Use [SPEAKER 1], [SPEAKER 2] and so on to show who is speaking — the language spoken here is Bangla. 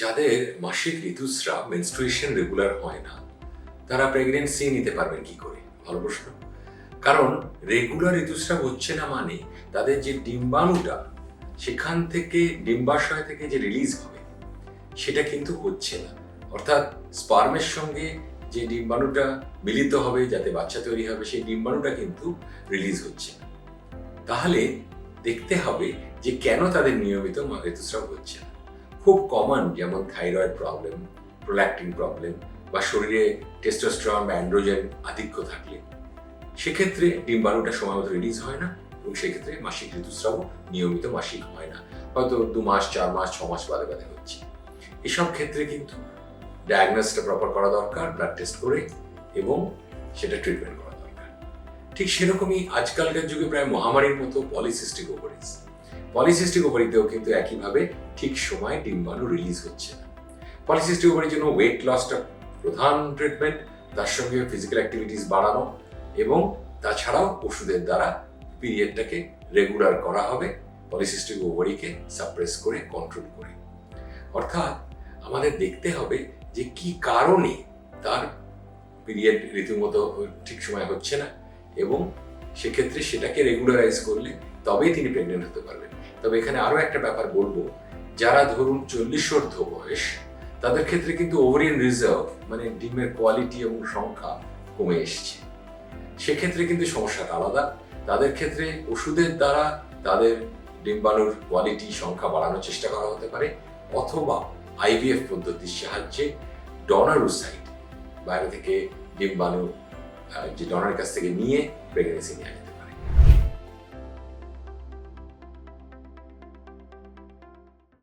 [SPEAKER 1] যাদের মাসিক ঋতুস্রাব মেনস্ট্রুয়েশন রেগুলার হয় না, তারা প্রেগনেন্সি নিতে পারবেন কি করে? ভালো প্রশ্ন। কারণ রেগুলার ঋতুস্রাব হচ্ছে না মানে তাদের যে ডিম্বাণুটা, সেখান থেকে, ডিম্বাশয় থেকে যে রিলিজ হবে, সেটা কিন্তু হচ্ছে না। অর্থাৎ স্পার্মের সঙ্গে যে ডিম্বাণুটা মিলিত হবে, যাতে বাচ্চা তৈরি হবে, সেই ডিম্বাণুটা কিন্তু রিলিজ হচ্ছে না। তাহলে দেখতে হবে যে কেন তাদের নিয়মিত ঋতুস্রাব হচ্ছে না। খুব কমন যেমন থাইরয়েড প্রবলেম প্রোল্যাক্টিন প্রবলেম বা শরীরে টেস্টোস্টেরন বা অ্যান্ড্রোজেন আধিক্য থাকলে। সেক্ষেত্রে ডিম্বাণুটা সময় মতো রিলিজ হয় না এবং সেক্ষেত্রে মাসিক ঋতুস্রাবও নিয়মিত মাসিক হয় না। হয়তো দু মাস, চার মাস, ছ মাস বাদে বাদে হচ্ছে। এসব ক্ষেত্রে কিন্তু ডায়াগনোসটা প্রপার করা দরকার ব্লাড টেস্ট করে এবং সেটা ট্রিটমেন্ট করা দরকার। ঠিক সেরকমই আজকালকার যুগে প্রায় মহামারীর মতো পলিসিস্টিক ওভারিস পলিসিস্টিক ওভারিতেও কিন্তু একইভাবে ঠিক সময় ডিম্বাণু রিলিজ হচ্ছে না। পলিসিস্টিক ওভারির জন্য ওয়েট লসটা প্রধান ট্রিটমেন্ট তার সঙ্গে ফিজিক্যাল অ্যাক্টিভিটিস বাড়ানো এবং তাছাড়াও ওষুধের দ্বারা পিরিয়ডটাকে রেগুলার করা হবে, পলিসিস্টিক ওভারিকে সাপ্রেস করে কন্ট্রোল করে। অর্থাৎ আমাদের দেখতে হবে যে কি কারণে তার পিরিয়ড রীতিমতো ঠিক সময় হচ্ছে না এবং সেক্ষেত্রে সেটাকে রেগুলারাইজ করলে তবেই তিনি প্রেগনেন্ট হতে পারবেন। তবে এখানে আরও একটা ব্যাপার বলব, যারা ধরুন চল্লিশোর্ধ বয়স, তাদের ক্ষেত্রে কিন্তু ওভারিয়ান রিজার্ভ মানে ডিমের কোয়ালিটি এবং সংখ্যা কমে এসছে। সেক্ষেত্রে কিন্তু সমস্যাটা আলাদা। তাদের ক্ষেত্রে ওষুধের দ্বারা তাদের ডিম্বাণুর কোয়ালিটি, সংখ্যা বাড়ানোর চেষ্টা করা হতে পারে, অথবা আইভিএফ পদ্ধতির সাহায্যে ডনারুসাইড, বাইরে থেকে ডিম্বাণু যে ডনারের কাছ থেকে নিয়ে প্রেগনেন্সি যেতে